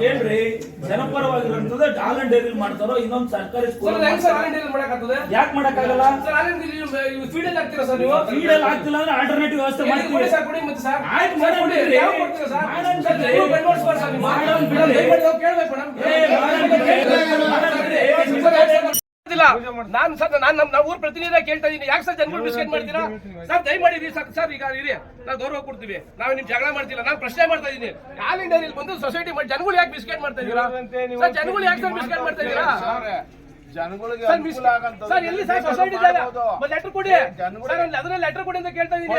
ಕೇಳ್ರಿ ಜನಪರವಾಗಿರುವಂತದ್ದು talent dairy ಮಾಡ್ತಾರೋ ಇನ್ನೊಂದು ಸರ್ಕಾರಿ ಸ್ಕೂಲ್ ಯಾಕೆ ಮಾಡಕ್ಕಾಗಲ್ಲ? ಆನ್ಲೈನ್ ಆಗ್ತೀರಾ ಸರ್ ನೀವು? ಫೀಡಲ್ಲಿ ಆಗ್ತಿಲ್ಲ ಅಂದ್ರೆ ಆಲ್ಟರ್ನೇಟಿವ್ ವ್ಯವಸ್ಥೆ ಮಾಡ್ತೀವಿ. ಸರ್ ಕೊಡಿ ಮತ್ತೆ ಸರ್? ಆಯ್ತು. ಯಾವ ಕೊಡ್ತೀರಾ ಸರ್? ಮಾಡೋಣ ಸರ್, ನೀವು ಸರ್ ಮಾಡೋಣ ಕೇಳ್ಬೇಕು ಮೇಡಮ್ ಏ, ಮಾಡೋಣ ಬಿಡ್ರಿ. ಮಾಡೋಣ ಬಿಡ್ರಿ. ಇಲ್ಲ ನಾನು ಸರ್ ನಾನು ನಮ್ಮ ನಾವು ಊರ್ ಪ್ರತಿನಿಧಿ ಕೇಳ್ತಾ ಇದೀನಿ ಯಾಕೆ ಸರ್ ಜನಗಳು ಬಿಸ್ಕೆಟ್ ಮಾಡ್ತೀರಾ ಸರ್ ದಯಮಾಡಿ ಮಾಡಿರಿ ಸರ್ ಸರ್ ಈಗ ಇರಿ ನಾವು ಗೌರವ ಕೊಡ್ತೀವಿ ನಾವು ನಿಮ್ ಜಗಳ ಮಾಡ್ತಿಲ್ಲ ನಾನು ಪ್ರಶ್ನೆ ಮಾಡ್ತಾ ಇದೀನಿ ಆಲ್ ಇಂಡಿಯಾ ಬಂದು ಸೊಸೈಟಿ ಮಾಡಿ ಜನಗಳು ಯಾಕೆ ಬಿಸ್ಕೆಟ್ ಮಾಡ್ತಾ ಇದೀರಾ ಸರ್ ಜನಗಳು ಯಾಕೆ ಸರ್ ಬಿಸ್ಕೆಟ್ ಮಾಡ್ತಾ ಇದೀರಾ ಜನಗಳಿಗೆ ಅನುಕೂಲ ಸರ್ ಎಲ್ಲಿ ಸರ್ ಸೊಸೈಟಿ ಜಾಗ ಒಂದು ಲೆಟರ್ ಕೊಡಿ ಜನಗಳು- ಸರ್ ಒಂದು ಅದನ್ನ ಲೆಟರ್ ಕೊಡಿ ಅಂತ ಕೇಳ್ತಾ ಇದೀನಿ.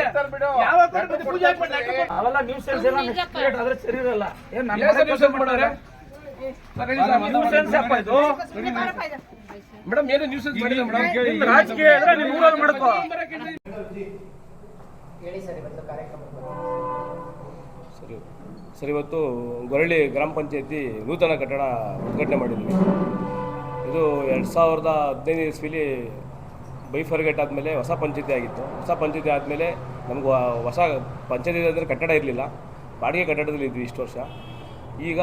ಯಾವಾಗ letter ಪೂಜೆ ಹಾಕಿ ಲೆಟರ್ ಕೊಡಿ. ಅವೆಲ್ಲ ನ್ಯೂಸ್ ಎಲ್ಲ ಕ್ರಿಯೇಟ್ ಆದ್ರೆ ಸರಿ ಇರಲ್ಲ ಏನ್ ನಮ್ಮ ನ್ಯೂಸ್ ಮಾಡೋರೆ ಸರ್ ಸರ್ ನ್ಯೂಸ್ ಏನ್ ಸಪ್ಪ ಇದು ಮೇಡಮ್ ಏನು ನ್ಯೂಸ್ ಮಾಡಿಲ್ಲ ಮೇಡಮ್? ನಿಮ್ದು ರಾಜಕೀಯ ಇದ್ರೆ ನೀವು ಊರಲ್ಲಿ ಮಾಡ್ಕೋ. ಸರಿ ಸರ್ ಇವತ್ತು ಗೊರಳ್ಳಿ ಗ್ರಾಮ ಪಂಚಾಯತಿ ನೂತನ ಕಟ್ಟಡ ಉದ್ಘಾಟನೆ ಮಾಡಿದ್ವಿ. ಇದು ಎರಡು ಸಾವಿರದ ಹದಿನೈದು ಇಸ್ವಿಲಿ ಬೈಫರ್ಗೇಟ್ ಆದಮೇಲೆ ಹೊಸ ಪಂಚಾಯತಿ ಆಗಿತ್ತು. ಹೊಸ ಪಂಚಾಯತಿ ಆದಮೇಲೆ ನಮ್ಗೆ ಹೊಸ ಪಂಚಾಯತಿ ಅಂದರೆ ಕಟ್ಟಡ ಇರಲಿಲ್ಲ. ಬಾಡಿಗೆ ಕಟ್ಟಡದಲ್ಲಿ ಇದ್ವಿ ಇಷ್ಟು ವರ್ಷ. ಈಗ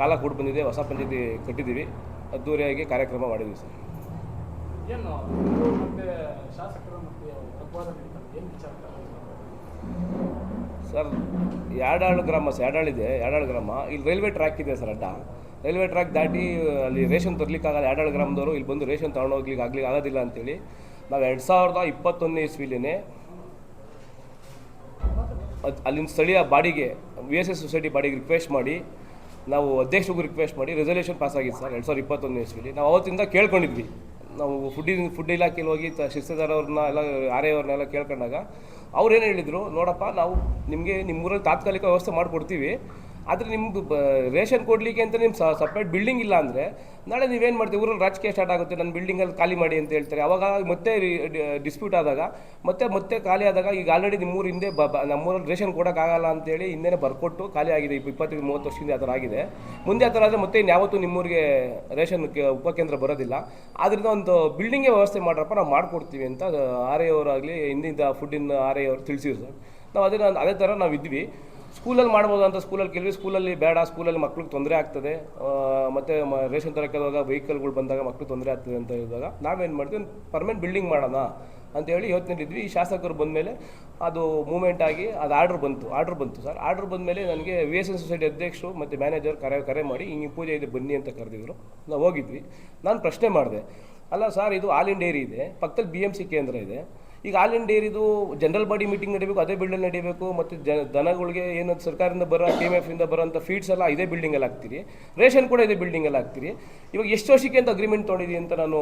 ಕಾಲ ಕೂಡ ಬಂದಿದೆ ಹೊಸ ಪಂಚಾಯತಿ ಕಟ್ಟಿದ್ದೀವಿ. ಅದ್ದೂರಿಯಾಗಿ ಕಾರ್ಯಕ್ರಮ ಮಾಡಿದ್ವಿ ಸರ್. ಏನು ಮತ್ತೆ ಏನು ವಿಚಾರ ಸರ್ ಯಾಡಾಳು ಗ್ರಾಮ ಸರ್? ಯಾಡಾಳ್ ಇದೆ? ಯಾಡಾಳ್ ಗ್ರಾಮ? ಇಲ್ಲಿ ರೈಲ್ವೆ ಟ್ರ್ಯಾಕ್ ಇದೆ ಸರ್ ಅಡ್ಡ. ರೈಲ್ವೆ ಟ್ರ್ಯಾಕ್ ದಾಟಿ ಅಲ್ಲಿ ರೇಷನ್ ತರಲಿಕ್ಕಾಗಲ್ಲ. ಯಾಡಾಳು ಗ್ರಾಮದವರು ಇಲ್ಲಿ ಬಂದು ರೇಷನ್ ತೊಗೊಂಡೋಗ್ಲಿಕ್ಕೆ ಆಗ್ಲಿಕ್ಕೆ ಆಗೋದಿಲ್ಲ ಅಂತೇಳಿ ನಾವು ಎರಡು ಸಾವಿರದ ಇಪ್ಪತ್ತೊಂದನೇ ಇಸ್ವಿಲಿನೇ ಅಲ್ಲಿನ ಸ್ಥಳೀಯ ಬಾಡಿಗೆ ವಿ ಎಸ್ ಎಸ್ ಸೊಸೈಟಿ ಬಾಡಿಗೆ ರಿಕ್ವೆಸ್ಟ್ ಮಾಡಿ, ನಾವು ಅಧ್ಯಕ್ಷರಿಗೂ ರಿಕ್ವೆಸ್ಟ್ ಮಾಡಿ ರೆಸಲ್ಯೂಷನ್ ಪಾಸ್ ಆಗಿದೆ ಸರ್ ಎರಡು ಸಾವಿರದ ಇಪ್ಪತ್ತೊಂದನೇ ಇಸ್ವಿಲಿ. ನಾವು ಅವತ್ತಿಂದ ಕೇಳ್ಕೊಂಡಿದ್ವಿ. ನಾವು ಫುಡ್ಡಿನ ಫುಡ್ ಇಲಾಖೆಯಲ್ಲಿ ಹೋಗಿ ಶಿಸ್ತೆದಾರವ್ರನ್ನ ಎಲ್ಲ, ಆರೆಯವ್ರನ್ನೆಲ್ಲ ಕೇಳ್ಕೊಂಡಾಗ ಅವ್ರು ಏನು ಹೇಳಿದರು, ನೋಡಪ್ಪ ನಾವು ನಿಮಗೆ ನಿಮ್ಮೂರಲ್ಲಿ ತಾತ್ಕಾಲಿಕ ವ್ಯವಸ್ಥೆ ಮಾಡಿಕೊಡ್ತೀವಿ. ಆದರೆ ನಿಮ್ಮದು ಬ, ರೇಷನ್ ಕೊಡಲಿಕ್ಕೆ ಅಂತ ನಿಮ್ಮ ಸಪ್ರೇಟ್ ಬಿಲ್ಡಿಂಗ್ ಇಲ್ಲ ಅಂದರೆ ನಾಳೆ ನೀವೇನು ಮಾಡ್ತೀವಿ ಊರಲ್ಲಿ ರಾಜಕೀಯ ಸ್ಟಾರ್ಟ್ ಆಗುತ್ತೆ ನನ್ನ ಬಿಲ್ಡಿಂಗಲ್ಲಿ ಖಾಲಿ ಮಾಡಿ ಅಂತ ಹೇಳ್ತಾರೆ. ಅವಾಗ ಮತ್ತೆ ಡಿಸ್ಪ್ಯೂಟ್ ಆದಾಗ, ಮತ್ತೆ ಮತ್ತೆ ಖಾಲಿ ಆದಾಗ ಈಗ ಆಲ್ರೆಡಿ ನಿಮ್ಮೂರು ಹಿಂದೆ ಬ ನಮ್ಮೂರಲ್ಲಿ ರೇಷನ್ ಕೊಡೋಕ್ಕಾಗಲ್ಲ ಅಂತೇಳಿ ಹಿಂದೆನೇ ಬರ್ಕೊಟ್ಟು ಖಾಲಿ ಆಗಿದೆ. ಇಪ್ಪ- ಇಪ್ಪತ್ತೈದು, ಮೂವತ್ತು ವರ್ಷದಿಂದ ಆ ಥರ ಆಗಿದೆ. ಮುಂದೆ ಆ ಥರ ಆದರೆ ಮತ್ತೆ ಇನ್ಯಾವತ್ತೂ ನಿಮ್ಮೂರಿಗೆ ರೇಷನ್ ಉಪಕೇಂದ್ರ ಬರೋದಿಲ್ಲ. ಆದ್ದರಿಂದ ಒಂದು ಬಿಲ್ಡಿಂಗೇ ವ್ಯವಸ್ಥೆ ಮಾಡ್ರಪ್ಪ, ನಾವು ಮಾಡಿಕೊಡ್ತೀವಿ ಅಂತ ಆರ್ ಎ ಅವರಾಗಲಿ ಹಿಂದಿಂದ ಫುಡ್ಡಿನ ಆರ್ ಎ ಅವರು ತಿಳಿಸಿದ್ರು ಸರ್. ನಾವು ಅದನ್ನು, ಅದೇ ಥರ ನಾವು ಇದ್ವಿ. ಸ್ಕೂಲಲ್ಲಿ ಮಾಡ್ಬೋದು ಅಂತ ಸ್ಕೂಲಲ್ಲಿ ಕೆಲವು ಸ್ಕೂಲಲ್ಲಿ ಬೇಡ, ಸ್ಕೂಲಲ್ಲಿ ಮಕ್ಳಿಗೆ ತೊಂದರೆ ಆಗ್ತದೆ. ಮತ್ತು ಮ, ರೇಷನ್ ತರಕ್ಕೆ ಹೋದಾಗ ವೆಹಿಕಲ್ಗಳು ಬಂದಾಗ ಮಕ್ಳಿಗೆ ತೊಂದರೆ ಆಗ್ತದೆ ಅಂತ ಹೇಳಿದಾಗ ನಾವೇನು ಮಾಡ್ತೀವಿ ಪರ್ಮನೆಂಟ್ ಬಿಲ್ಡಿಂಗ್ ಮಾಡೋಣ ಅಂತೇಳಿ ಯೋಚನೆಲಿದ್ವಿ. ಈ ಶಾಸಕರು ಬಂದಮೇಲೆ ಅದು ಮೂಮೆಂಟ್ ಆಗಿ ಅದು ಆರ್ಡ್ರ್ ಬಂತು ಆರ್ಡ್ರ್ ಬಂತು ಸರ್. ಆರ್ಡ್ರ್ ಬಂದಮೇಲೆ ನನಗೆ ವಿ ಎಸ್ ಎನ್ ಸೊಸೈಟಿ ಅಧ್ಯಕ್ಷರು ಮತ್ತು ಮ್ಯಾನೇಜರ್ ಕರೆ ಕರೆ ಮಾಡಿ ಹಿಂಗೆ ಪೂಜೆ ಇದೆ, ಬನ್ನಿ ಅಂತ ಕರೆದಿದ್ರು. ನಾವು ಹೋಗಿದ್ವಿ. ನಾನು ಪ್ರಶ್ನೆ ಮಾಡಿದೆ, ಅಲ್ಲ ಸರ್, ಇದು ಆಲ್ ಇಂಡಿಯಾ ಏರಿ ಇದೆ, ಪಕ್ಕದಲ್ಲಿ ಬಿ ಎಂ ಸಿ ಕೇಂದ್ರ ಇದೆ. ಈಗ ಆಲ್ ಇಂಡ್ ಇದು ಜನರಲ್ ಬಾಡಿ ಮೀಟಿಂಗ್ ನಡೀಬೇಕು, ಅದೇ ಬಿಲ್ಡಲ್ಲಿ ನಡೀಬೇಕು, ಮತ್ತು ಜನ ದನಗಳಿಗೆ ಏನು ಸರ್ಕಾರದಿಂದ ಬರೋ ಕೆ ಎಂ ಎಫ್ ಇಂದ ಬರೋಂಥ ಫೀಡ್ಸ್ ಎಲ್ಲ ಇದೇ ಬಿಲ್ಡಿಂಗಲ್ಲಿ ಹಾಕ್ತೀರಿ. ರೇಷನ್ ಕೂಡ ಇದೇ ಬಿಲ್ಡಿಂಗಲ್ಲಿ ಹಾಕ್ತೀರಿ. ಇವಾಗ ಎಷ್ಟು ವರ್ಷಕ್ಕೆ ಅಂತ ಅಗ್ರಿಮೆಂಟ್ ತೊಗೊಂಡಿದ್ದೀವಿ ಅಂತ ನಾನು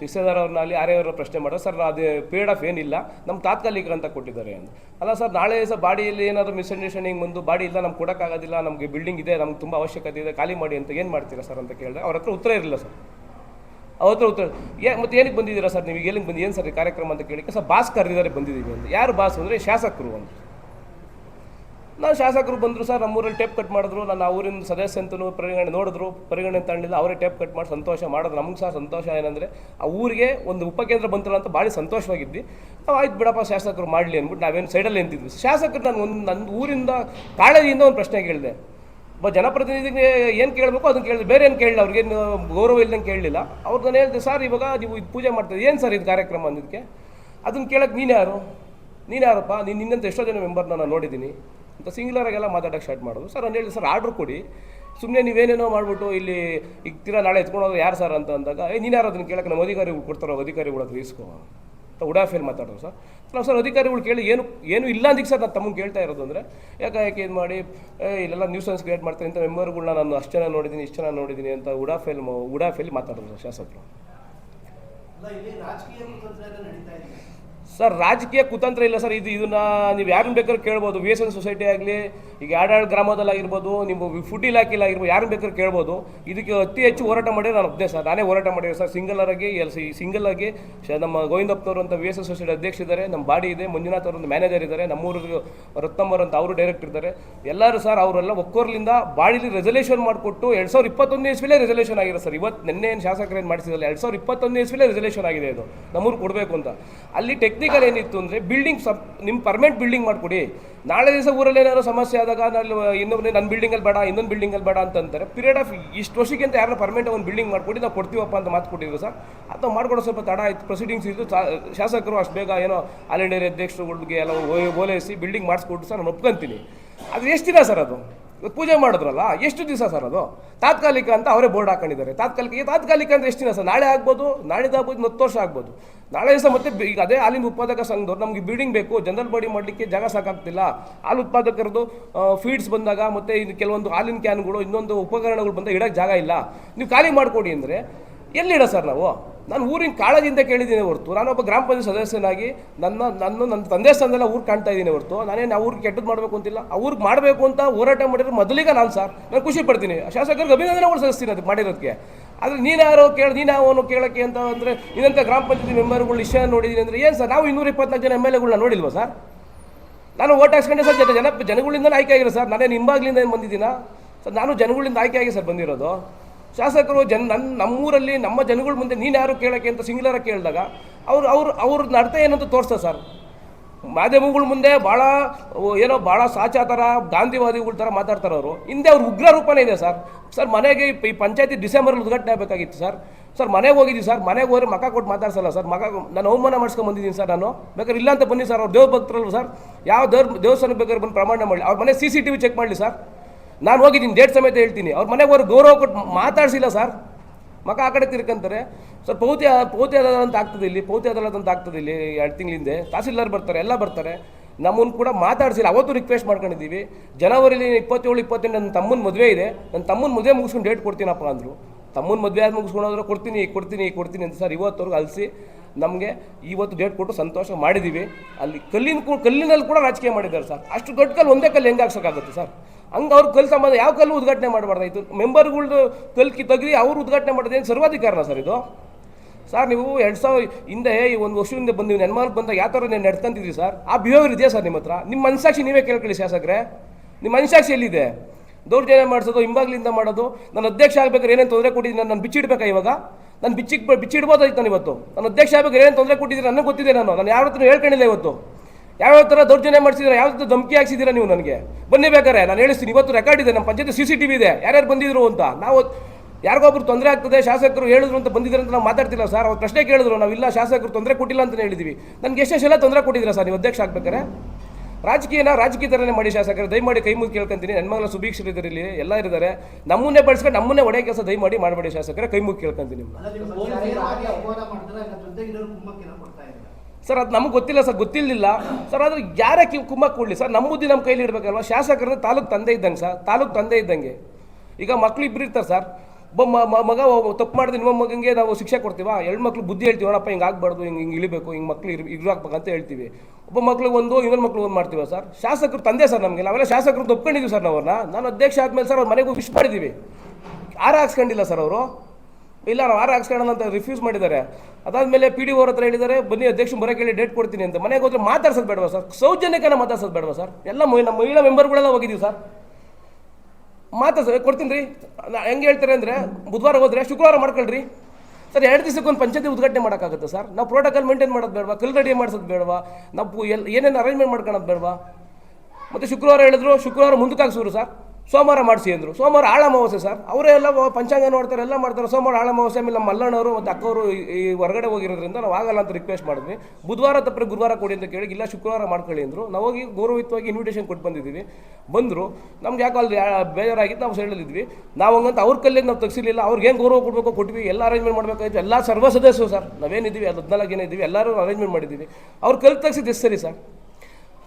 ಶಿಸ್ತೆದಾರ್ ಅವ್ರನ್ನ ಅಲ್ಲಿ ಪ್ರಶ್ನೆ ಮಾಡೋ ಸರ್, ಅದೇ ಪೀರಿಯಡ್ ಆಫ್ ಏನಿಲ್ಲ ನಮ್ಮ ತಾತ್ಕಾಲಿಕ ಅಂತ ಕೊಟ್ಟಿದ್ದಾರೆ ಅಂತ. ಅಲ್ಲ ಸರ್, ನಾಳೆ ಸರ್ ಬಾಡಿಯಲ್ಲಿ ಏನಾದರೂ ಮಿಸ್ಅಂಡರ್ಸ್ಟ್ಯಾಂಡಿಂಗ್ ಬಂದು ಬಾಡಿ ಇಲ್ಲ, ನಮ್ಗೆ ಕೊಡೋಕ್ಕಾಗೋದಿಲ್ಲ, ನಮಗೆ ಬಿಲ್ಡಿಂಗ್ ಇದೆ, ನಮ್ಗೆ ತುಂಬ ಅವಶ್ಯಕತೆ ಇದೆ, ಖಾಲಿ ಮಾಡಿ ಅಂತ ಏನು ಮಾಡ್ತೀರಾ ಸರ್ ಅಂತ ಕೇಳಿದ್ರೆ, ಅವ್ರ ಹತ್ರ ಉತ್ತರ ಇರಲಿಲ್ಲ ಸರ್. ಅವತ್ತು ಉತ್ತರ ಏ, ಮತ್ತೆ ಏನಕ್ಕೆ ಬಂದಿದ್ದೀರಾ ಸರ್ ನೀವು? ಎಲ್ಲಿಗೆ ಬಂದು? ಏನು ಸರ್ ಕಾರ್ಯಕ್ರಮ ಅಂತ ಕೇಳಿಕ್ಕೆ? ಸರ್ ಬಾಸ್ ಕರೆದಿದ್ದಾರೆ ಬಂದಿದ್ದೀವಿ ಅಂತ. ಯಾರು ಬಾಸ್ ಅಂದರೆ ಶಾಸಕರು ಅಂತ. ನಾನು ಶಾಸಕರು ಬಂದರು ಸರ್, ನಮ್ಮೂರಲ್ಲಿ ಟೇಪ್ ಕಟ್ ಮಾಡಿದ್ರು. ನಾನು ಊರಿನ ಸದಸ್ಯ ಅಂತಲೂ ಪರಿಗಣನೆ ನೋಡಿದ್ರು. ಪರಿಗಣನೆ ತಗೊಂಡಿಲ್ಲ ಅವರೇ ಟೇಪ್ ಕಟ್ ಮಾಡಿ ಸಂತೋಷ ಮಾಡಿದ್ರು. ನಮ್ಗೆ ಸಹ ಸಂತೋಷ ಏನಂದರೆ, ಆ ಊರಿಗೆ ಒಂದು ಉಪಕೇಂದ್ರ ಬಂತಲ್ಲ ಅಂತ ಭಾಳ ಸಂತೋಷವಾಗಿದ್ವಿ. ನಾವು ಆಯ್ತು ಬಿಡಪ್ಪ, ಶಾಸಕರು ಮಾಡಲಿ ಅಂದ್ಬಿಟ್ಟು ನಾವೇನು ಸೈಡಲ್ಲಿ ಎಂತಿದ್ವಿ ಶಾಸಕರು ನಾನು ಒಂದು ನನ್ನ ಊರಿಂದ ಕಾಳಜಿಯಿಂದ ಒಂದು ಪ್ರಶ್ನೆ ಕೇಳಿದೆ ಒಬ್ಬ ಜನಪ್ರತಿನಿಧಿಗೆ ಏನು ಕೇಳಬೇಕು ಅದನ್ನು ಕೇಳಿದೆ ಬೇರೆ ಏನು ಕೇಳಲಿಲ್ಲ ಅವ್ರಿಗೇನು ಗೌರವ ಇಲ್ಲದಂಗೆ ಕೇಳಲಿಲ್ಲ. ಅವ್ರು ನಾನು ಹೇಳಿದೆ, ಸರ್, ಇವಾಗ ನೀವು ಇದು ಪೂಜೆ ಮಾಡ್ತೀರಿ ಏನು ಸರ್ ಇದು ಕಾರ್ಯಕ್ರಮ ಅಂದಿದ್ದಕ್ಕೆ ಅದನ್ನು ಕೇಳೋಕ್ಕೆ ನೀನು ಯಾರು? ನೀನು ಯಾರಪ್ಪ? ನೀನು ನಿನ್ನಂತ ಎಷ್ಟೋ ಜನ ಮೆಂಬರ್ನ ನಾನು ನೋಡಿದ್ದೀನಿ. ಅಂತ ಸಿಂಗ್ಲರಾಗೆಲ್ಲ ಮಾತಾಡೋಕ್ಕೆ ಸ್ಟಾರ್ಟ್ ಮಾಡೋದು. ಸರ್ ನಾನು ಹೇಳಿದೆ, ಸರ್, ಆರ್ಡ್ರ್ ಕೊಡಿ. ಸುಮ್ಮನೆ ನೀವೇನೇನೋ ಮಾಡಿಬಿಟ್ಟು ಇಲ್ಲಿ ಈಗ ತೀರಾ ನಾಳೆ ಎತ್ಕೊಂಡು ಯಾರು ಸರ್? ಅಂತ ಅಂದಾಗ, ಏ, ನೀನು ಯಾರು ಅದನ್ನು ಕೇಳಕ್ಕೆ ನಮ್ಮ ಅಧಿಕಾರಿಗಳು ಕೊಡ್ತಾರೋ, ಅಧಿಕಾರಿಗಳ ಇಸ್ಕೋ. ಅಂತ ಉಡಾಫೇಲ್ ಮಾತಾಡೋದು ಸರ್. ನಾವು ಸರ್ ಅಧಿಕಾರಿಗಳು ಕೇಳಿ ಏನು ಏನು ಇಲ್ಲ ಅಂದಿಕ್ಕೆ ಸರ್ ನಾನು ತಮಗೆ ಕೇಳ್ತಾ ಇರೋದು ಅಂದರೆ, ಯಾಕೆ ಯಾಕೆ ಇದು ಮಾಡಿ ಇಲ್ಲೆಲ್ಲ ನ್ಯೂಸನ್ಸ್ ಕ್ರಿಯೇಟ್ ಮಾಡ್ತಾರೆ ಇಂಥ ಮೆಂಬರ್ಗಳನ್ನ ನಾನು ಅಷ್ಟು ಜನ ನೋಡಿದ್ದೀನಿ ಇಷ್ಟು ಜನ ನೋಡಿದ್ದೀನಿ ಅಂತ ಉಡಾಫೆಲ್ ಉಡಾಫೇಲಿ ಮಾತಾಡೋದು ಶಾಸಕರು. ಎಲ್ಲ ಸರ್, ರಾಜಕೀಯ ಕುತಂತ್ರ ಇಲ್ಲ ಸರ್. ಇದು, ಇದನ್ನ ನೀವು ಯಾರನ್ನ ಬೇಕಾದ್ರೂ ಕೇಳ್ಬೋದು. ವಿ ಎಸ್ ಎನ್ ಸೊಸೈಟಿ ಆಗಲಿ, ಈಗ ಯಾರ್ಯಾರು ಗ್ರಾಮದಲ್ಲಾಗಿರ್ಬೋದು, ನಿಮ್ಮ ಫುಡ್ ಇಲಾಖೆಯಲ್ಲಿ ಆಗಿರ್ಬೋದು ಯಾರನ್ನ ಬೇಕಾದ್ರೂ ಕೇಳ್ಬೋದು. ಇದಕ್ಕೆ ಅತಿ ಹೆಚ್ಚು ಹೋರಾಟ ಮಾಡಿದ್ರೆ ನಾನು ಒಬ್ಬನೇ ಸರ್. ನಾನೇ ಹೋರಾಟ ಮಾಡಿದೆ ಸರ್. ಸಿಂಗಲ್ ಆಗಿ, ಎಲ್ ಸಿ ಸಿಂಗಲ್ ಆಗಿ ನಮ್ಮ ಗೋವಿಂದಪ್ಪನವರು ಅಂತ ವಿ ಎಸ್ ಎನ್ ಸೊಸೈಟಿ ಅಧ್ಯಕ್ಷ ಇದ್ದಾರೆ. ನಮ್ಮ ಬಾಡಿ ಇದೆ. ಮಂಜುನಾಥ್ ಅವರೊಂದು ಮ್ಯಾನೇಜರ್ ಇದ್ದಾರೆ. ನಮ್ಮೂರಿಗೆ ರತ್ನಮ್ಮರ್ ಅಂತ ಅವರು ಡೈರೆಕ್ಟರ್ ಇದ್ದಾರೆ. ಎಲ್ಲರೂ ಸರ್, ಅವರೆಲ್ಲ ಒಕ್ಕೋರ್ಲಿಂದ ಬಾಡಿಲಿ ರೆಸಲ್ಯೂಷನ್ ಮಾಡಿಕೊಟ್ಟು ಎರಡು ಸಾವಿರ ಇಪ್ಪತ್ತೊಂದನೇ ಇಸ್ವಿಲೇ ರೆಸಲ್ಯೂಷನ್ ಆಗಿದೆ ಸರ್. ಇವತ್ತು ನಿನ್ನೆ ಏನು ಶಾಸಕರೇನು ಮಾಡಿಸಿದಲ್ಲ ಎರಡು ಸಾವಿರ ಇಪ್ಪತ್ತೊಂದನೇ ಇಸ್ವಿಲೇ ರೆಸಲ್ಯೂಷನ್ ಆಗಿದೆ ಇದು. ನಮ್ಮೂರು ಕೊಡಬೇಕು ಅಂತ. ಅಲ್ಲಿ ಟೆಕ್ನಿಕಲ್ ಏನಿತ್ತು ಅಂದರೆ ಬಿಲ್ಡಿಂಗ್ ಸಪ್ ನಿಮ್ಮ ಪರ್ಮನೆಂಟ್ ಬಿಲ್ಡಿಂಗ್ ಮಾಡಿಕೊಡಿ. ನಾಳೆ ದಿವಸ ಊರಲ್ಲಿ ಏನಾದ್ರು ಸಮಸ್ಯೆ ಆದಾಗ ನಾನು ಇನ್ನೊಬ್ಬನೇ ನನ್ನ ಬಿಲ್ಡಿಂಗಲ್ಲಿ ಬೇಡ, ಇನ್ನೊಂದು ಬಿಲ್ಡಿಂಗಲ್ಲಿ ಬೇಡ ಅಂತಂತಾರೆ ಪೀರಿಯಡ್ ಆಫ್ ಇಷ್ಟು ವರ್ಷಕ್ಕೆ ಅಂತ ಯಾರನ್ನ ಪರ್ಮನೆಂಟ್ ಒಂದು ಬಿಲ್ಡಿಂಗ್ ಮಾಡ್ಕೊಡಿ, ನಾವು ಕೊಡ್ತೀವಪ್ಪ ಅಂತ ಮಾತು ಕೊಟ್ಟಿದ್ರು ಸರ್. ಅಥವಾ ಮಾಡಿಕೊಡೋ ಸ್ವಲ್ಪ ತಡ ಆಯ್ತು. ಪ್ರೊಸೀಡಿಂಗ್ಸ್ ಇದ್ದು ಶಾಸಕರು ಅಷ್ಟು ಬೇಗ ಏನೋ ಆಲ್ ಇಂಡಿಯಾ ಅಧ್ಯಕ್ಷರುಗಳಿಗೆ ಎಲ್ಲ ಓಲೈಸಿ ಬಿಲ್ಡಿಂಗ್ ಮಾಡಿಸ್ಕೊಟ್ಟು ಸರ್, ನಾನು ಒಪ್ಕೊಂತೀನಿ. ಅದು ಎಷ್ಟು ದಿನ ಸರ್ ಅದು? ಪೂಜೆ ಮಾಡಿದ್ರಲ್ಲ, ಎಷ್ಟು ದಿವಸ ಸರ್ ಅದು? ತಾತ್ಕಾಲಿಕ ಅಂತ ಅವರೇ ಬೋರ್ಡ್ ಹಾಕೊಂಡಿದ್ದಾರೆ. ತಾತ್ಕಾಲಿಕ ತಾತ್ಕಾಲಿಕ ಅಂದರೆ ಎಷ್ಟು ದಿನ ಸರ್? ನಾಳೆ ಆಗ್ಬೋದು ನಾಳೆದಾಗ್ಬೋದು ವರ್ಷ ಆಗ್ಬೋದು. ನಾಳೆ ದಿವಸ ಮತ್ತೆ ಈಗ ಅದೇ ಹಾಲಿನ ಉತ್ಪಾದಕ ಸಂಘದವ್ರು, ನಮಗೆ ಬಿಲ್ಡಿಂಗ್ ಬೇಕು ಜನರಲ್ ಬಾಡಿ ಮಾಡಲಿಕ್ಕೆ ಜಾಗ ಸಾಕಾಗ್ತಿಲ್ಲ. ಹಾಲು ಉತ್ಪಾದಕರದ್ದು ಫೀಡ್ಸ್ ಬಂದಾಗ ಮತ್ತೆ ಇದು ಕೆಲವೊಂದು ಹಾಲಿನ ಕ್ಯಾನ್ಗಳು ಇನ್ನೊಂದು ಉಪಕರಣಗಳು ಬಂದಾಗ ಇಡೋಕ್ಕೆ ಜಾಗ ಇಲ್ಲ. ನೀವು ಖಾಲಿ ಮಾಡಿಕೊಡಿ ಅಂದರೆ ಎಲ್ಲಿಡ ಸರ್ ನಾವು? ನಾನು ಊರಿನ ಕಾಳಜಿಯಿಂದ ಕೇಳಿದ್ದೀನಿ ಹೊರತು. ನಾನೊಬ್ಬ ಗ್ರಾಮ ಪಂಚಾಯತ್ ಸದಸ್ಯನಾಗಿ ನನ್ನ ನನ್ನ ನನ್ನ ತಂದೆ ಸ್ಥಾನದಲ್ಲ ಊರು ಕಾಣ್ತಾ ಇದ್ದೀನಿ ಹೊರತು. ನಾನೇನು ಊರಿಗೆ ಕೆಟ್ಟದ್ದು ಮಾಡಬೇಕು ಅಂತಿಲ್ಲ. ಆ ಊರಿಗೆ ಮಾಡಬೇಕು ಅಂತ ಹೋರಾಟ ಮಾಡಿದ್ರೆ ಮೊದಲಿಗೆ ನಾನು ಸರ್. ನಾನು ಖುಷಿ ಪಡ್ತೀನಿ. ಶಾಸಕರಿಗೆ ಅಭಿನಂದನೆ ಕೂಡ ಸಲ್ಲಿಸ್ತೀನಿ ಅದು ಮಾಡಿರೋದಕ್ಕೆ. ಆದರೆ ನೀನು ಯಾರೋ ಕೇಳಿ, ನೀನು ಅವನು ಕೇಳೋಕ್ಕೆ ಅಂತ ಅಂದರೆ ಇನ್ನಂಥ ಗ್ರಾಮ ಪಂಚಾಯತಿ ಮೆಂಬರ್ಗಳು ಇಷ್ಟ ನೋಡಿದ್ದೀನಿ ಅಂದರೆ ಏನು ಸರ್? ನಾವು ಇನ್ನೂರ ಇಪ್ಪತ್ನಾಲ್ಕು ಜನ ಎಂ ಎಲ್ ಎಗಳನ್ನ ನೋಡಿಲ್ವಾ ಸರ್? ನಾನು ಓಟ್ ಹಾಕ್ಸ್ಕೊಂಡೆ ಸರ್ ಜನ ಜನ ಜನಗಳಿಂದ ಆಯ್ಕೆ ಆಗಿರೋ ಸರ್. ನಾನೇನು ಹಿಂಬಾಗ್ಲಿಂದ ಏನು ಬಂದಿದ್ದೀನಾ? ಸರ್, ನಾನು ಜನಗಳಿಂದ ಆಯ್ಕೆ ಆಗಿ ಸರ್ ಬಂದಿರೋದು. ಶಾಸಕರು ಜನ ನನ್ನ ನಮ್ಮೂರಲ್ಲಿ ನಮ್ಮ ಜನಗಳ ಮುಂದೆ ನೀನು ಯಾರು ಕೇಳೋಕ್ಕೆ ಅಂತ ಸಿಂಗ್ಲರ ಕೇಳಿದಾಗ ಅವ್ರು ಅವ್ರು ಅವ್ರ ನಡತೆ ಏನಂತ ತೋರಿಸ್ತಾರೆ ಸರ್. ಮಾಧ್ಯಮಗಳ ಮುಂದೆ ಭಾಳ ಏನೋ ಭಾಳ ಸಾಚಾ ಥರ ಗಾಂಧಿವಾದಿಗಳ ಥರ ಮಾತಾಡ್ತಾರೆ ಅವರು. ಹಿಂದೆ ಅವ್ರ ಉಗ್ರ ರೂಪನೇ ಇದೆ ಸರ್. ಸರ್, ಮನೆಗೆ ಈ ಪಂಚಾಯತಿ ಡಿಸೆಂಬರಲ್ಲಿ ಉದ್ಘಾಟನೆ ಆಗಬೇಕಾಗಿತ್ತು ಸರ್. ಸರ್, ಮನೆಗೆ ಹೋಗಿದ್ದೀವಿ ಸರ್. ಮನೆಗೆ ಹೋದ್ರೆ ಮಕ ಕೊಟ್ಟು ಮಾತಾಡ್ಸಲ್ಲ ಸರ್. ಮಗ ನಾನು ಅವಮಾನ ಮಾಡ್ಸ್ಕೊಂಡು ಬಂದಿದ್ದೀನಿ ಸರ್ ನಾನು. ಬೇಕಾದ್ರೆ ಇಲ್ಲ ಅಂತ ಬನ್ನಿ ಸರ್. ಅವ್ರು ದೇವ್ರ ಭಕ್ತರಲ್ವ ಸರ್? ಯಾವ ದೇವ್ರ ದೇವಸ್ಥಾನಕ್ಕೆ ಬೇಕಾದ್ರೆ ಬಂದು ಪ್ರಮಾಣ ಮಾಡಲಿ ಅವ್ರ ಮನೆ C C T V check ಮಾಡಲಿ ಸರ್. ನಾನು ಹೋಗಿದ್ದೀನಿ ಡೇಟ್ ಸಮೇತ ಹೇಳ್ತೀನಿ. ಅವ್ರ ಮನೆಗೆ ಅವ್ರು ಗೌರವ ಕೊಟ್ಟು ಮಾತಾಡಿಸಿಲ್ಲ ಸರ್. ಮಕ ಆ ಕಡೆ ತಿರ್ಕಂತಾರೆ. ಸರ್, ಪೌತಿ ಪೌತಿ ಅಂತ ಆಗ್ತದೆ ಇಲ್ಲಿ, ಪೌತಿ ಅದಾಲತ್ ಆಗ್ತದೆ ಇಲ್ಲಿ ಎರಡು ತಿಂಗಳಿಂದೆ. ತಹಸೀಲ್ದಾರ್ ಬರ್ತಾರೆ, ಎಲ್ಲ ಬರ್ತಾರೆ. ನಮ್ಮನ್ನು ಕೂಡ ಮಾತಾಡಿಸಿಲ್ಲ. ಅವತ್ತು ರಿಕ್ವೆಸ್ಟ್ ಮಾಡ್ಕೊಂಡಿದ್ದೀವಿ. ಜನವರಿಲಿ ಇಪ್ಪತ್ತೇಳು, ಇಪ್ಪತ್ತೆಂಟು ನನ್ನ ತಮ್ಮನ ಮದುವೆ ಇದೆ. ನನ್ನ ತಮ್ಮನ ಮದುವೆ ಮುಗಿಸ್ಕೊಂಡು ಡೇಟ್ ಕೊಡ್ತೀನಪ್ಪ ಅಂದರು. ತಮ್ಮನ ಮದುವೆ ಆದ ಮುಗಿಸ್ಕೊಂಡೋದ್ರೆ ಕೊಡ್ತೀನಿ ಕೊಡ್ತೀನಿ ಕೊಡ್ತೀನಿ ಅಂತ ಸರ್ ಇವತ್ತವ್ರಿಗೆ ಅಲಿಸಿ ನಮಗೆ ಇವತ್ತು ಡೇಟ್ ಕೊಟ್ಟು ಸಂತೋಷ ಮಾಡಿದ್ದೀವಿ ಅಲ್ಲಿ ಕಲ್ಲಿನ ಕಲ್ಲಿನಲ್ಲಿ ಕೂಡ ರಾಜಕೀಯ ಮಾಡಿದ್ದಾರೆ ಸರ್. ಅಷ್ಟು ದೊಡ್ಡ ಕಲ್ಲು ಒಂದೇ ಕಲ್ಲು ಹೆಂಗೆ ಹಾಕ್ಸೋಕ್ಕಾಗುತ್ತೆ ಸರ್? ಹಂಗೆ ಅವ್ರ ಕಲ್ ಸಂಬಂಧ ಯಾವ ಕಲ್ಲು ಉದ್ಘಾಟನೆ ಮಾಡಬಾರ್ದಾಯ್ತು ಮೆಂಬರ್ಗಳ್ದು ಕಲ್ಕಿ ತಗ್ರಿ ಅವ್ರು ಉದ್ಘಾಟನೆ ಮಾಡೋದೇನು ಸರ್ವಾಧಿಕಾರನ ಸರ್ ಇದು? ಸರ್, ನೀವು ಎರಡು ಸಾವಿರ ಹಿಂದೆ ಈ ಒಂದು ವರ್ಷದಿಂದ ಬಂದು ನೀವು ನೆನ್ಮಾರ್ಕ್ ಬಂದಾಗ ಯಾವ ಥರ ನೀವು ನಡ್ಕೊಂತಿದ್ರಿ ಸರ್? ಆ ಬಿಹೇವಿಯರ್ ಇದೆಯಾ ಸರ್ ನಿಮ್ಮ ಹತ್ರ? ನಿಮ್ಮ ಮನಸ್ಸಾಕ್ಷಿ ನೀವೇ ಕೇಳ್ಕೊಳ್ಳಿ ಶಾಸಕರೇ. ನಿಮ್ಮ ಮನಸ್ಸಾಕ್ಷಿ ಎಲ್ಲಿದೆ? ದೌರ್ಜನ್ಯ ಮಾಡಿಸೋದು, ಹಿಂಬಾಗ್ಲಿಂದ ಮಾಡೋದು, ನಾನು ಅಧ್ಯಕ್ಷ ಆಗ್ಬೇಕಾದ್ರೆ ಏನೇನು ತೊಂದರೆ ಕೊಟ್ಟಿದ್ದೀನಿ ನಾನು ಬಿಚ್ಚಿಡ್ಬೇಕಾ ಇವಾಗ? ನಾನು ಬಿಚ್ಚಿಗೆ ಬಿಚ್ಚಿಡ್ಬೋದಾಯ್ತು ನಾನು ಇವತ್ತು? ನಾನು ಅಧ್ಯಕ್ಷ ಆಗ್ಬೇಕಾದ್ರೆ ಏನೇನು ತೊಂದರೆ ಕೊಟ್ಟಿದ್ದೀನಿ ನನಗೆ ಗೊತ್ತಿದೆ ನಾನು. ನಾನು ಯಾರ ಹತ್ರ ಹೇಳ್ಕೊಂಡಿಲ್ಲ ಇವತ್ತು. ಯಾವ್ಯಾವ ಥರ ದೌರ್ಜನ್ಯ ಮಾಡಿಸಿದ್ರೆ ಯಾವ ಥರ ಧಮಕಿ ಹಾಕ್ಸಿದ್ದೀರಾ ನೀವು ನನಗೆ? ಬನ್ನಿ ಬೇಕಾರೆ ನಾನು ಹೇಳಿಸ್ತೀನಿ. ಇವತ್ತು ರೆಕಾರ್ಡ್ ಇದೆ ನಮ್ಮ panchayat C C T V ಇದೆ. ಯಾರ್ಯಾರು ಬಂದಿದ್ರು ಅಂತ? ನಾವು ಯಾರಿಗೊಬ್ರು ತೊಂದರೆ ಆಗ್ತದೆ, ಶಾಸಕರು ಹೇಳಿದ್ರು ಅಂತ ಬಂದಿದ್ರು ಅಂತ ನಾವು ಮಾತಾಡ್ತಿಲ್ಲ ಸರ್. ಅವ್ರು ಪ್ರಶ್ನೆ ಕೇಳಿದ್ರು, ನಾವು ಇಲ್ಲ, ಶಾಸಕರು ತೊಂದರೆ ಕೊಟ್ಟಿಲ್ಲ ಅಂತ ಹೇಳಿದ್ವಿ. ನನಗೆ ಎಷ್ಟೆಷ್ಟೆಲ್ಲ ತೊಂದರೆ ಕೊಟ್ಟಿದ್ದೀರಾ ಸರ್, ನೀವು ಅಧ್ಯಕ್ಷ ಆಗ್ಬೇಕಾರೆ ರಾಜಕೀಯನ ರಾಜಕೀಯ ಥರನೇ ಮಾಡಿ ಶಾಸಕರು, ದಯಮಾಡಿ ಕೈ ಮುಗಿ ಕೇಳ್ಕೊಂತೀನಿ. ನನ್ನ ಮಗಳ ಸುಭೀಕ್ಷರು ಇದ್ದಾರೆ ಇಲ್ಲಿ, ಎಲ್ಲ ಇದ್ದಾರೆ. ನಮ್ಮನ್ನೇ ಬಳಸ್ಕೊಂಡು ನಮ್ಮನ್ನೇ ಒಡೆಯ ಕೆಲಸ ದಯಮಾಡಿ ಮಾಡಬೇಡಿ ಶಾಸಕರೇ, ಕೈ ಮುಗಿ ಕೇಳ್ಕೊಂತೀನಿ ಸರ್, ಅದು ನಮಗೆ ಗೊತ್ತಿಲ್ಲ ಸರ್, ಗೊತ್ತಿರಲಿಲ್ಲ. ಸರ್, ಆದರೆ ಯಾರೇ ಕಿ ಕುಂಬ ಕೊಡಲಿ, ಸರ್ ನಮ್ಮ ನಮ್ಮ ಕೈಲಿ ಇಡಬೇಕಲ್ವ? ಶಾಸಕರನ್ನ ತಾಲೂಕು ತಂದೆ ಇದ್ದಂಗೆ ಸರ್, ತಾಲೂಕು ತಂದೆ ಇದ್ದಂಗೆ. ಈಗ ಮಕ್ಳು ಇಬ್ಬರು ಇರ್ತಾರೆ ಸರ್. ಒಬ್ಬ ಮಗ ತಪ್ಪು ಮಾಡಿದ್ರೆ ನಿಮ್ಮ ಮಗಂಗೆ ನಾವು ಶಿಕ್ಷೆ ಕೊಡ್ತೀವ? ಎರಡು ಮಕ್ಳು ಬುದ್ಧಿ ಹೇಳ್ತೀವಿ, ನೋಡಪ್ಪ, ಹಿಂಗೆ ಆಗಬಾರ್ದು, ಹಿಂಗೆ ಹಿಂಗೆ ಇಳಿಬೇಕು, ಹಿಂಗೆ ಮಕ್ಳು ಇರ್ ಇರು ಅಂತ ಹೇಳ್ತೀವಿ. ಒಬ್ಬ ಮಕ್ಳಿಗೆ ಒಂದು, ಇನ್ನೊಂದು ಮಕ್ಳು ಒಂದು ಮಾಡ್ತೀವಿ ಸರ್? ಶಾಸಕರು ತಂದೆ ಸರ್ ನಮಗೆ, ನಾವೆಲ್ಲ ಶಾಸಕರು ಒಪ್ಕೊಂಡಿದ್ದೀವಿ ಸರ್ ನಾವು ಅವ್ರನ್ನ ನಾನು ಅಧ್ಯಕ್ಷ ಆದಮೇಲೆ ಸರ್ ಅವ್ರ ಮನೆಗೂ ವಿಶ್ ಮಾಡಿದ್ದೀವಿ ಆರ ಹಾಕ್ಸ್ಕೊಂಡಿಲ್ಲ ಸರ್ ಅವರು? ಇಲ್ಲ, ನಾವು ಆರು ಹಾಕ್ಸ್ಕೊಳ್ಳೋಣ ಅಂತ ರಿಫ್ಯೂಸ್ ಮಾಡಿದ್ದಾರೆ. ಅದಾದಮೇಲೆ ಪಿ ಡಿ ಓರ್ ಹತ್ರ ಹೇಳಿದ್ದಾರೆ, ಬನ್ನಿ ಅಧ್ಯಕ್ಷ ಬರೋಕೆ ಹೇಳಿ ಡೇಟ್ ಕೊಡ್ತೀನಿ ಅಂತ. ಮನೆಗೆ ಹೋದ್ರೆ ಮಾತಾಡ್ಸೋದು ಬೇಡವಾ ಸರ್? ಸೌಜನ್ಯಕನ ಮಾತಾಡ್ಸೋದು ಬೇಡವಾ ಸರ್? ಎಲ್ಲ ಮಹಿಳಾ ಮೆಂಬರ್ಗಳೆಲ್ಲ ಹೋಗಿದ್ದೀವಿ ಸರ್. ಮಾತಾಡ್ಸ ಕೊಡ್ತೀನಿ ರೀ. ಹೆಂಗೆ ಹೇಳ್ತಾರೆ ಅಂದರೆ, ಬುಧವಾರ ಹೋದರೆ ಶುಕ್ರವಾರ ಮಾಡ್ಕೊಳ್ರಿ. ಸರ್, ಎರಡು ದಿವಸಕ್ಕೆ ಒಂದು ಪಂಚಾಯತಿ ಉದ್ಘಾಟನೆ ಮಾಡೋಕ್ಕಾಗುತ್ತೆ ಸರ್? ನಾವು ಪ್ರೋಟೋಕಾಲ್ ಮೇಂಟೈನ್ ಮಾಡೋದು ಬೇಡವಾ? ಕಲ್ ರೆಡಿ ಮಾಡಿಸೋದು ಬೇಡವಾ? ನಾವು ಎಲ್ಲ ಏನೇನು ಅರೇಂಜ್ಮೆಂಟ್ ಮಾಡ್ಕೊಳೋದು ಬೇಡವಾ? ಮತ್ತು ಶುಕ್ರವಾರ ಹೇಳಿದ್ರು, ಶುಕ್ರವಾರ ಮುಂದಕ್ಕೆ ಹಾಕ್ಸೋರು ಸರ್. ಸೋಮವಾರ ಮಾಡಿಸಿ ಅಂದರು. ಸೋಮವಾರ ಆಳ ಅಮಾವಾಸ್ಯೆ ಸರ್. ಅವರೇ ಎಲ್ಲ ಪಂಚಾಂಗ ನೋಡ್ತಾರೆ, ಎಲ್ಲ ಮಾಡ್ತಾರೆ. ಸೋಮವಾರ ಆಳ ಅಮಾವಾಸ್ಯೆ ಆಮೇಲೆ ನಮ್ಮ ಮಲ್ಲಣ್ಣವರು ಮತ್ತು ಅಕ್ಕವರು ಈ- ಹೊರಗಡೆ ಹೋಗಿರೋದ್ರಿಂದ ನಾವು ಆಗಲ್ಲ ಅಂತ ರಿಕ್ವೆಸ್ಟ್ ಮಾಡಿದ್ವಿ. ಬುಧವಾರ ತಪ್ಪರೆ ಗುರುವಾರ ಕೊಡಿ ಅಂತ ಕೇಳಿ, ಇಲ್ಲ ಶುಕ್ರವಾರ ಮಾಡ್ಕೊಳ್ಳಿ ಅಂದರು. ನಾವು ಹೋಗಿ ಗೌರವಿತವಾಗಿ ಇನ್ವಿಟೇಷನ್ ಕೊಟ್ಟು ಬಂದಿದ್ದೀವಿ. ಬಂದರು. ನಮ್ಗೆ ಯಾಕೆ ಅಲ್ಲಿ ಬೇಜಾರಾಗಿತ್ತು, ನಾವು ಸೈಡಲ್ಲಿದ್ವಿ ನಾವು ಹಂಗಂತ ಅವ್ರ ಕಲ್ಲಿಗೆ ನಾವು ತಗ್ಸಿಲಿಲ್ಲ ಅವ್ರಿಗೆ ಏನು ಗೌರವ ಕೊಡಬೇಕು ಕೊಟ್ವಿ. ಎಲ್ಲ ಅರೇಂಜ್ಮೆಂಟ್ ಮಾಡಬೇಕಾಯ್ತು. ಎಲ್ಲ ಸರ್ವ ಸದಸ್ಯರು ಸರ್ ನಾವೇನಿದ್ದೀವಿ ಅದು ಹದಿನಾಲ್ಕು ಜನ ಇದ್ದೀವಿ. ಎಲ್ಲರೂ ಅರೇಂಜ್ಮೆಂಟ್ ಮಾಡಿದ್ದೀವಿ. ಅವ್ರು ಕಲ್ ತೆಗ್ಸಿದ್ದು ಸರಿ ಸರ್?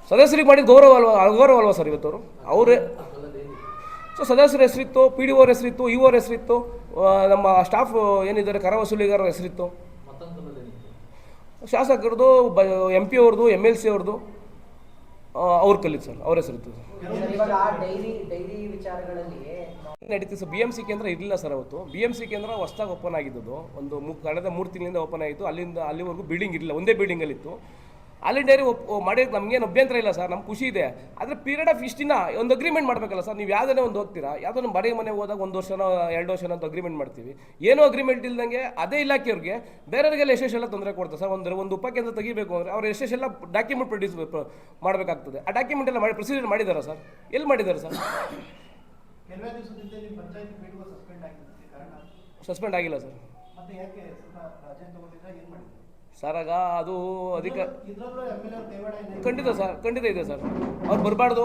ಸದಸ್ಯರಿಗೆ ಮಾಡಿದ ಗೌರವ ಅಲ್ವಾ ಗೌರವ ಅಲ್ವಾ ಸರ್ ಇವತ್ತವರು? ಅವರೇ ಸೊ ಸದಸ್ಯರ ಹೆಸರಿತ್ತು ಪಿ ಡಿ ಓರ್ ಹೆಸರಿತ್ತು ಇ ಓರ್ ಹೆಸರಿತ್ತು ನಮ್ಮ ಸ್ಟಾಫ್ ಏನಿದ್ದಾರೆ ಕರ ವಸೂಲಿಗಾರರ ಹೆಸರಿತ್ತು. ಶಾಸಕರದು, ಬ ಎಂ ಪಿ ಅವ್ರದ್ದು ಎಂ ಎಲ್ ಸಿ ಅವ್ರದ್ದು ಅವ್ರ ಕಲಿತು ಸರ್, ಅವ್ರ ಹೆಸರಿತ್ತು ನಡೀತಿದೆ ಸರ್ ಬಿ ಎಂ ಸಿ ಕೇಂದ್ರ ಇರಲಿಲ್ಲ ಸರ್ ಅವತ್ತು. ಬಿ ಎಂ ಸಿ ಕೇಂದ್ರ ಹೊಸ್ದಾಗಿ ಓಪನ್ ಆಗಿದ್ದು ಒಂದು ಮು, ಕಳೆದ ಮೂರು ತಿಂಗಳಿಂದ ಓಪನ್ ಆಯಿತು ಅಲ್ಲಿಂದ, ಅಲ್ಲಿವರೆಗೂ ಬಿಲ್ಡಿಂಗ್ ಇರಲಿಲ್ಲ. ಒಂದೇ ಬಿಲ್ಡಿಂಗಲ್ಲಿತ್ತು ಅಲ್ಲಿ ಡೈರಿ ಒಪ್ ಮಾಡಿದ್ರೆ ನಮಗೇನು ಅಭ್ಯಂತರ ಇಲ್ಲ ಸರ್ ನಮ್ಗೆ ಖುಷಿ ಇದೆ. ಆದರೆ ಪೀರಿಯಡ್ ಆಫ್ ಇಷ್ಟಿನ ಒಂದು ಅಗ್ರಿಮೆಂಟ್ ಮಾಡಬೇಕಲ್ಲ ಸರ್ ನೀವು ಯಾವುದೇ ಒಂದು ಹೋಗ್ತೀರಾ? ಯಾವುದೋ ಒಂದು ಬಾಡಿಗೆ ಮನೆ ಹೋದಾಗ ಒಂದು ವರ್ಷನೋ ಎರಡು ವರ್ಷನೋ ಅಂತ ಅಗ್ರಿಮೆಂಟ್ ಮಾಡ್ತೀವಿ. ಏನೂ ಅಗ್ರಿಮೆಂಟ್ ಇಲ್ದಂಗೆ ಅದೇ ಇಲಾಖೆಯವ್ರಿಗೆ ಬೇರೆಯವರಿಗೆಲ್ಲ ಎಷ್ಟೆಲ್ಲ ತೊಂದರೆ ಕೊಡ್ತಾರೆ ಸರ್? ಒಂದು ಒಂದು ಉಪಕೇಂದ್ರ ತೆಗಿಬೇಕು ಅಂದರೆ ಅವ್ರು ಎಷ್ಟೆಲ್ಲ ಡಾಕ್ಯುಮೆಂಟ್ ಪ್ರೊಡ್ಯೂಸ್ ಮಾಡಬೇಕಾಗ್ತದೆ. ಆ ಡಾಕ್ಯುಮೆಂಟ್ ಎಲ್ಲ ಮಾಡಿ ಪ್ರೊಸೀಜರ್ ಮಾಡಿದಾರ ಸರ್? ಎಲ್ಲಿ ಮಾಡಿದಾರೆ ಸರ್? ಸಸ್ಪೆಂಡ್ ಆಗಿಲ್ಲ ಸರ್. ಸರ್ ಆಗ ಅದು ಅಧಿಕ ಖಂಡಿತ ಸರ್ ಖಂಡಿತ ಇದೆ ಸರ್. ಅವ್ರು ಬರಬಾರ್ದು.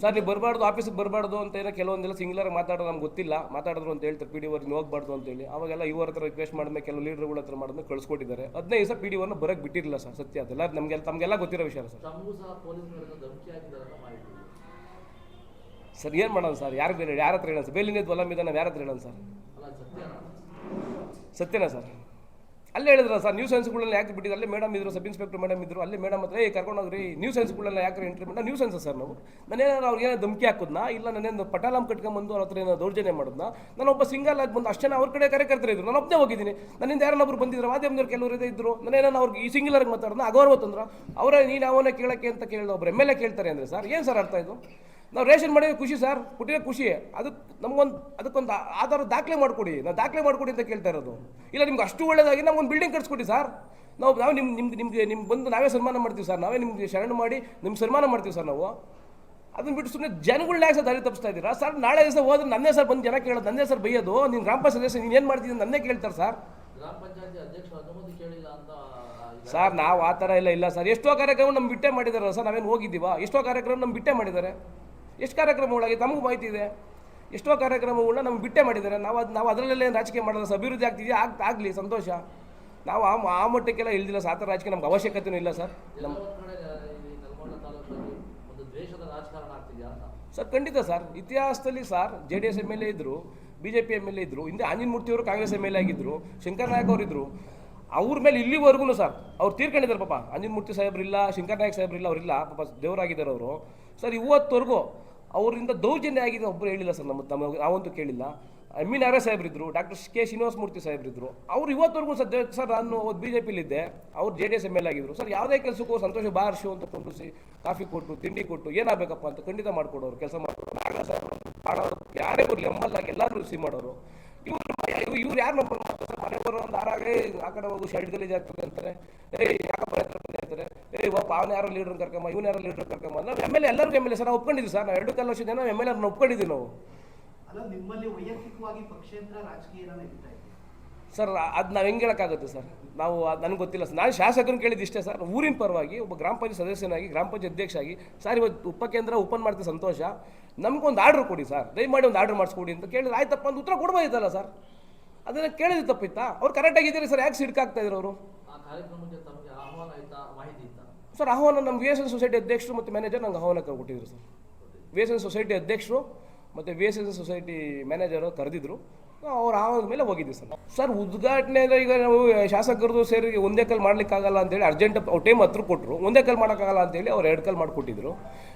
ಸರ್ ನೀವು ಬರಬಾರ್ದು ಆಫೀಸಿಗೆ ಬರಬಾರ್ದು ಅಂತ ಏನೋ ಕೆಲವೊಂದೆಲ್ಲ ಸಿಂಗ್ಲರ್ ಮಾತಾಡೋದು ನಮ್ಗೆ ಗೊತ್ತಿಲ್ಲ. ಮಾತಾಡಿದ್ರು ಅಂತ ಹೇಳ್ತಾರೆ ಪಿ ಡಿ ಓರ್ ಹೋಗ್ಬಾರ್ದು ಅಂತೇಳಿ ಅವಾಗೆಲ್ಲ ಇವ್ರ ಹತ್ರ ರಿಕ್ವೆಸ್ಟ್ ಮಾಡಿದ್ಮೇಲೆ ಕೆಲವು ಲೀಡರ್ಗಳ ಹತ್ರ ಮಾಡಿದ್ಮೇಲೆ ಕಳಿಸ್ಕೊಟ್ಟಿದ್ದಾರೆ. ಹದಿನೈದು ದಿವಸ ಪಿ ಡಿ ಓರ್ನ ಬರೋಕ್ಕೆ ಬಿಟ್ಟಿರಲಿಲ್ಲ ಸರ್ ಸತ್ಯ ಅದೆಲ್ಲ ನಮಗೆಲ್ಲ ತಮಗೆಲ್ಲ ಗೊತ್ತಿರೋ ವಿಷಯ ಸರ್. ಸರ್ ಏನು ಮಾಡೋಣ ಸರ್? ಯಾರು ಬೇರೆ ಯಾರ ಹತ್ರ ಹೇಳೋಣ ಸರ್? ಬೇಲಿನಿದ್ದು ಹೊಲ మీద ನಾವು ಯಾರ ಹತ್ರ ಹೇಳೋಣ ಸರ್? ಅಲ್ಲ ಸತ್ಯನಾ? ಸತ್ಯನಾ ಸರ್? ಅಲ್ಲೇ ಹೇಳಿದ್ರ ಸರ್ ನ್ಯೂ ಸೆನ್ಸ್ಗಳೆಲ್ಲ ಯಾಕೆ ಬಿಟ್ಟಿದ್ದು? ಅಲ್ಲೇ ಮೇಡಮ್ ಇದ್ರು ಸಬ್ ಇನ್ಸ್ಪೆಕ್ಟರ್ ಮೇಡಮ್ ಇದ್ರು, ಅಲ್ಲೇ ಮೇಡಮ್ ಹತ್ರ ಏ ಕರ್ಕೊಂಡು ಹೋಗ್ರಿ ನ್ಯೂಸ್ ಸೆನ್ಸ್ಗಳೆಲ್ಲ ಯಾಕೆ ಎಂಟ್ರಿ ಮಾಡಿ ನ್ಯೂ ಸೈನ್ಸ್ ಸರ್ ನಾವು. ನಾನೇನಾದ್ರು ಅವ್ರಿಗೆ ಏನೋ ಧಮಕಿ ಹಾಕೋದ್ನ? ಇಲ್ಲ ನಾನೇನು ಪಟಾಲಂ ಕಟ್ಕೊಂಡ್ಬಂದು ಅವ್ರ ಹತ್ರ ಏನೋ ದೌರ್ಜನ್ಯ ಮಾಡೋದ್ನ? ನಾನು ಒಬ್ಬ ಸಿಂಗಲ್ ಆಗಿ ಬಂದು ಅಷ್ಟೇ ಅವ್ರ ಕಡೆ ಕಾರ್ಯಕರ್ತರು ಇದ್ರು. ನಾನು ಒಬ್ಬನೇ ಹೋಗಿದ್ದೀನಿ. ನನ್ನಿಂದ ಯಾರನ್ನೊಬ್ರು ಬಂದಿದ್ರು? ಮಾಧ್ಯಮದವ್ರು ಕೆಲವರು ಇದೆ ಇದ್ರು. ನಾನೇನೋ ಅವ್ರಿಗೆ ಈ ಸಿಂಗಲ್ ಆಗಿ ಮಾತಾಡೋದ್ನ? ಅಗೌರವ ತಂದ್ರ. ಅವರೇ, ನೀನು ಅವನ ಕೇಳಕ್ಕೆ ಅಂತ ಕೇಳಿದ? ಒಬ್ರು ಎಂ ಎಲ್ ಎ ಕೇಳ್ತಾರೆ ಅಂದರೆ ಸರ್, ಏನು ಸರ್ ಅರ್ಥ ಇದು? ನಾವು ರೇಷನ್ ಮಾಡಿದ್ರೆ ಖುಷಿ ಸರ್ ಕೊಟ್ಟಿರೋ ಖುಷಿ. ಅದಕ್ಕೆ ನಮಗೊಂದು ಅದಕ್ಕೊಂದು ಆಧಾರ ದಾಖಲೆ ಮಾಡಿಕೊಡಿ. ನಾವು ದಾಖಲೆ ಮಾಡಿಕೊಡಿ ಅಂತ ಕೇಳ್ತಾ ಇರೋದು. ಇಲ್ಲ ನಿಮ್ಗೆ ಅಷ್ಟು ಒಳ್ಳೇದಾಗಿ ನಮ್ಗೊಂದು ಬಿಲ್ಡಿಂಗ್ ಕಟ್ಸ್ಕೊಡಿ ಸರ್. ನಾವು ನಾವು ನಿಮ್ಮ ನಿಮ್ಗೆ ನಿಮಗೆ ನಿಮ್ಗೆ ಬಂದು ನಾವೇ ಸನ್ಮಾನ ಮಾಡ್ತೀವಿ ಸರ್. ನಾವೇ ನಿಮಗೆ ಶರಣ ಮಾಡಿ ನಿಮ್ಗೆ ಸನ್ಮಾನ ಮಾಡ್ತೀವಿ ಸರ್ ನಾವು. ಅದನ್ನ ಬಿಟ್ಟು ಸುಮ್ಮನೆ ಜನಗಳನ್ನ ಯಾಕೆ ಸರ್ ದಾರಿ ತಪ್ಪಿಸ್ತಾ ಇದ್ದೀರಾ? ಸರ್ ನಾಳೆ ದಿವಸ ಹೋದ್ರೆ ನನ್ನೇ ಸರ್ ಬಂದು ಜನ ಕೇಳೋದು ನನ್ನೇ ಸರ್ ಬೈಯೋದು. ನೀನು ಗ್ರಾಮ ಪಂಚಾಯತ್ ಸದಸ್ಯ ನೀನು ಏನು ಮಾಡ್ತಿದ್ದೀನಿ ನನ್ನೇ ಕೇಳ್ತಾರೆ ಸರ್. ಸರ್ ನಾವು ಆ ಥರ ಇಲ್ಲ ಇಲ್ಲ ಸರ್. ಎಷ್ಟೋ ಕಾರ್ಯಕ್ರಮ ನಮ್ಮ ಬಿಟ್ಟೆ ಮಾಡಿದಾರಲ್ಲ ಸರ್ ನಾವೇನು ಹೋಗಿದ್ದೀವಾ? ಎಷ್ಟೋ ಕಾರ್ಯಕ್ರಮ ನಮ್ಮ ಬಿಟ್ಟೆ ಮಾಡಿದ್ದಾರೆ. ಎಷ್ಟು ಕಾರ್ಯಕ್ರಮಗಳಾಗಿ ತಮಗೂ ಮಾಹಿತಿ ಇದೆ. ಎಷ್ಟೋ ಕಾರ್ಯಕ್ರಮಗಳನ್ನ ನಮ್ಗೆ ಬಿಟ್ಟೆ ಮಾಡಿದ್ದಾರೆ. ನಾವು ಅದು ನಾವು ಅದರಲ್ಲೇ ರಾಜಕೀಯ ಮಾಡೋದು ಅಭಿವೃದ್ಧಿ ಆಗ್ತಿದೆಯಾ? ಆಗ್ ಆಗಲಿ, ಸಂತೋಷ. ನಾವು ಆ ಆ ಮಟ್ಟಕ್ಕೆಲ್ಲ ಇಳಿದಿಲ್ಲ ಸರ್ ರಾಜಕೀಯ ನಮ್ಗೆ ಅವಶ್ಯಕತೆಯೂ ಇಲ್ಲ ಸರ್. ಸರ್, ಖಂಡಿತ ಸರ್. ಇತಿಹಾಸದಲ್ಲಿ sir J D S M L A ಇದ್ದರು B J P M L A ಇದ್ದರು ಹಿಂದೆ ಮೂರ್ತಿ ಅವರು ಕಾಂಗ್ರೆಸ್ ಎಂ ಎಲ್ ಎ ಆಗಿದ್ದರು ಶಂಕರ್ ನಾಯಕ್ ಅವರು ಇದ್ದರು ಅವ್ರ ಮೇಲೆ ಇಲ್ಲಿವರೆಗೂ ಸರ್, ಅವ್ರು ತೀರ್ಕೊಂಡಿದ್ದಾರೆ ಪಾಪ. ಅಂಜನಮೂರ್ತಿ ಸಾಹೇಬ್ರಿಲ್ಲ ಶಂಕರ್ ನಾಯಕ್ ಸಾಹೇಬ್ರಿಲ್ಲ ಅವರಿಲ್ಲ. ಪಾಪ ದೇವರಾಗಿದ್ದಾರೆ ಅವರು. ಸರ್, ಇವತ್ತವರೆಗೂ ಅವರಿಂದ ದೌರ್ಜನ್ಯ ಆಗಿದೆ ಒಬ್ಬರು ಹೇಳಿಲ್ಲ ಸರ್, ನಮ್ಮ ತಮ್ಮ ನಾವಂತೂ ಕೇಳಿಲ್ಲ. ಎಂ ಇನ್ ಆರ್ ಸಾಹೇಬ್ರಿದ್ರು, ಡಾಕ್ಟರ್ ಕೆ ಶ್ರೀನಿವಾಸಮೂರ್ತಿ ಸಾಹೇಬ್ರಿದ್ರು. ಅವ್ರು ಇವತ್ತವರೆಗೂ ಸರ್ ಸರ್, ನಾನು ಬಿ ಜೆ ಪಿಲಿದ್ದೆ ಅವ್ರು J D S M L ಆಗಿದ್ರು. ಸರ್, ಯಾವುದೇ ಕೆಲಸಕ್ಕೂ ಸಂತೋಷ ಬಾರಿಸು ಅಂತ ಕೊಂಡಿಸಿ ಕಾಫಿ ಕೊಟ್ಟು, ತಿಂಡಿ ಕೊಟ್ಟು ಏನಾಗಬೇಕಪ್ಪ ಅಂತ ಖಂಡಿತ ಮಾಡಿಕೊಡೋರು, ಕೆಲಸ ಮಾಡಿಕೊಡೋರು. ಯಾರೇ ಬರಲಿ ಆಗಿ ಎಲ್ಲರೂ ರಿಸೀವ್ ಮಾಡೋರು. ಇವ್ರು ಇವ್ರು ಯಾರು ನಮ್ಮ ಮನೆ ಬರೋ ಒಂದು ಆರಾಗೆ ಆ ಕಡೆ ಹೋಗು ಶರ್ಟ್ ಗಲೀಜ್ ಅಂತಾರೆ. ಏ, ಯಾಕಪ್ಪ ಅಂತಾರೆ. ಏ ಒಬ್ಬ ಅವನ ಯಾರೋ ಲೀಡರ್ ಕರ್ಕಮ್ಮ ಇವ್ನ ಯಾರೋ ಲೀಡರ್ ಕರ್ಕಮ್ಮ ನಾವು ಎಂ ಎಲ್ ಎಲ್ಲರಿಗೂ ಎಂ ಎಲ್ ಎ ಸರ್. ನಾವು ಒಪ್ಕೊಂಡಿದ್ದೀವಿ ಸರ್. ನಾವು ಎರಡು ಕಾಲ ವರ್ಷ ಜನ ಎಂ ಎಲ್ ಎ ಒಪ್ಕೊಂಡಿದ್ದೀವಿ ನಾವು. ನಿಮ್ಮಲ್ಲಿ ವೈಯಕ್ತಿಕವಾಗಿ ಪಕ್ಷೇತರ ರಾಜಕೀಯ ಸರ್ ಅದು ನಾವು ಹೆಂಗೆ ಹೇಳೋಕ್ಕಾಗುತ್ತೆ ಸರ್? ನಾವು ಅದು ನನಗೆ ಗೊತ್ತಿಲ್ಲ ಸರ್. ನಾನು ಶಾಸಕರನ್ನು ಕೇಳಿದ್ದು ಇಷ್ಟೇ ಸರ್. ಊರಿನ ಪರವಾಗಿ ಒಬ್ಬ ಗ್ರಾಮ ಪಂಚಾಯತ್ ಸದಸ್ಯನಾಗಿ ಗ್ರಾಮ ಪಂಚಾಯತ್ ಅಧ್ಯಕ್ಷ ಆಗಿ ಸರ್ ಇವತ್ತು ಉಪಕೇಂದ್ರ ಓಪನ್ ಮಾಡ್ತೀವಿ ಸಂತೋಷ. ನಮಗೊಂದು ಆರ್ಡ್ರ್ ಕೊಡಿ ಸರ್. ದಯಮಾಡಿ ಒಂದು ಆರ್ಡ್ರ್ ಮಾಡಿಸ್ಕೊಡಿ ಅಂತ ಕೇಳಿದ್ರೆ ಆಯ್ತಪ್ಪ ಅಂತ ಉತ್ತರ ಕೊಡ್ಬೋದಿತ್ತಲ್ಲ ಸರ್? ಅದನ್ನು ಕೇಳಿದ ತಪ್ಪಿತ್ತಾ? ಅವ್ರು ಕರೆಕ್ಟಾಗಿದ್ದೀರಿ ಸರ್. ಯಾಕೆ ಸಿಡ್ಕಾಗ್ತಾ ಇದ್ರು ಅವರು ಸರ್ ಆಹ್ವಾನ ನಮ್ಮ ವಿ ಎಸ್ ಎನ್ ಸೊಸೈಟಿ ಅಧ್ಯಕ್ಷರು ಮತ್ತು ಮ್ಯಾನೇಜರ್ ನಂಗೆ ಆಹ್ವಾನ ಕೊಟ್ಟಿದ್ರು sir. V S N society ಅಧ್ಯಕ್ಷರು ಮತ್ತು V S N society manager ಕರೆದಿದ್ರು. ಅವ್ರು ಆವಾಗ ಮೇಲೆ ಹೋಗಿದ್ವಿ ಸರ್. ಸರ್ ಉದ್ಘಾಟನೆ ಅಂದ್ರೆ ಈಗ ನಾವು ಶಾಸಕರದು ಸೇರಿ ಒಂದೇ ಕಲ್ ಮಾಡ್ಲಿಕ್ಕಾಗಲ್ಲ ಅಂತೇಳಿ ಅರ್ಜೆಂಟ್ ಅವ್ರು ಟೈಮ್ ಹತ್ರ ಕೊಟ್ಟರು ಒಂದೇ ಕಲ್ ಮಾಡೋಕ್ಕಾಗಲ್ಲ ಅಂತೇಳಿ ಅವ್ರು ಎರಡು ಕಲ್ ಮಾಡಿಕೊಟ್ಟಿದ್ರು.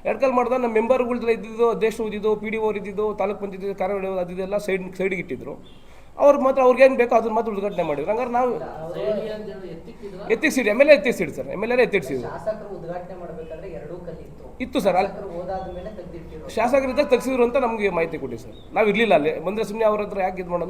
ಎರಡು ಕಲ್ ಮಾಡ್ದಾಗ ನಮ್ಮ ಮೆಂಬರ್ಗಳ್ದೆಲ್ಲ ಇದ್ದಿದ್ದು ಅಧ್ಯಕ್ಷರು ಇದ್ದಿದ್ದು ಪಿ ಡಿ ಓರ್ ಇದ್ದಿದ್ದು ತಾಲೂಕು ಪಂಚಾಯತ್ ಕಾರ್ಯ ಅದಿದೆಲ್ಲ ಸೈಡ್ ಸೈಡ್ಗೆ ಇಟ್ಟಿದ್ರು. ಅವ್ರು ಮಾತ್ರ ಅವ್ರಿಗೆ ಏನು ಬೇಕೋ ಅದನ್ನ ಮಾತ್ರ ಉದ್ಘಾಟನೆ ಮಾಡಿದ್ರು. ಹಂಗಾರೆ ನಾವು ಎತ್ತಿಸಿಡಿ ಎಂ ಎಲ್ ಎ ಎತ್ತಿಸಿಡಿ ಸರ್. ಎಂ ಎಲ್ ಎ ಎತ್ತಿಸಿದ್ರು ಇತ್ತು ಸರ್ ಅಲ್ಲಿ. ಶಾಸಕರಿದ್ದಾಗ ತೆಗ್ಸಿದ್ರು ಅಂತ ನಮಗೆ ಮಾಹಿತಿ ಕೊಡಿ ಸರ್. ನಾವು ಇರಲಿಲ್ಲ ಅಲ್ಲಿ. ಬಂದರೆ ಸುಮ್ಮನೆ ಅವ್ರ ಹತ್ರ ಯಾಕೆ ಇದು ಮಾಡೋದು?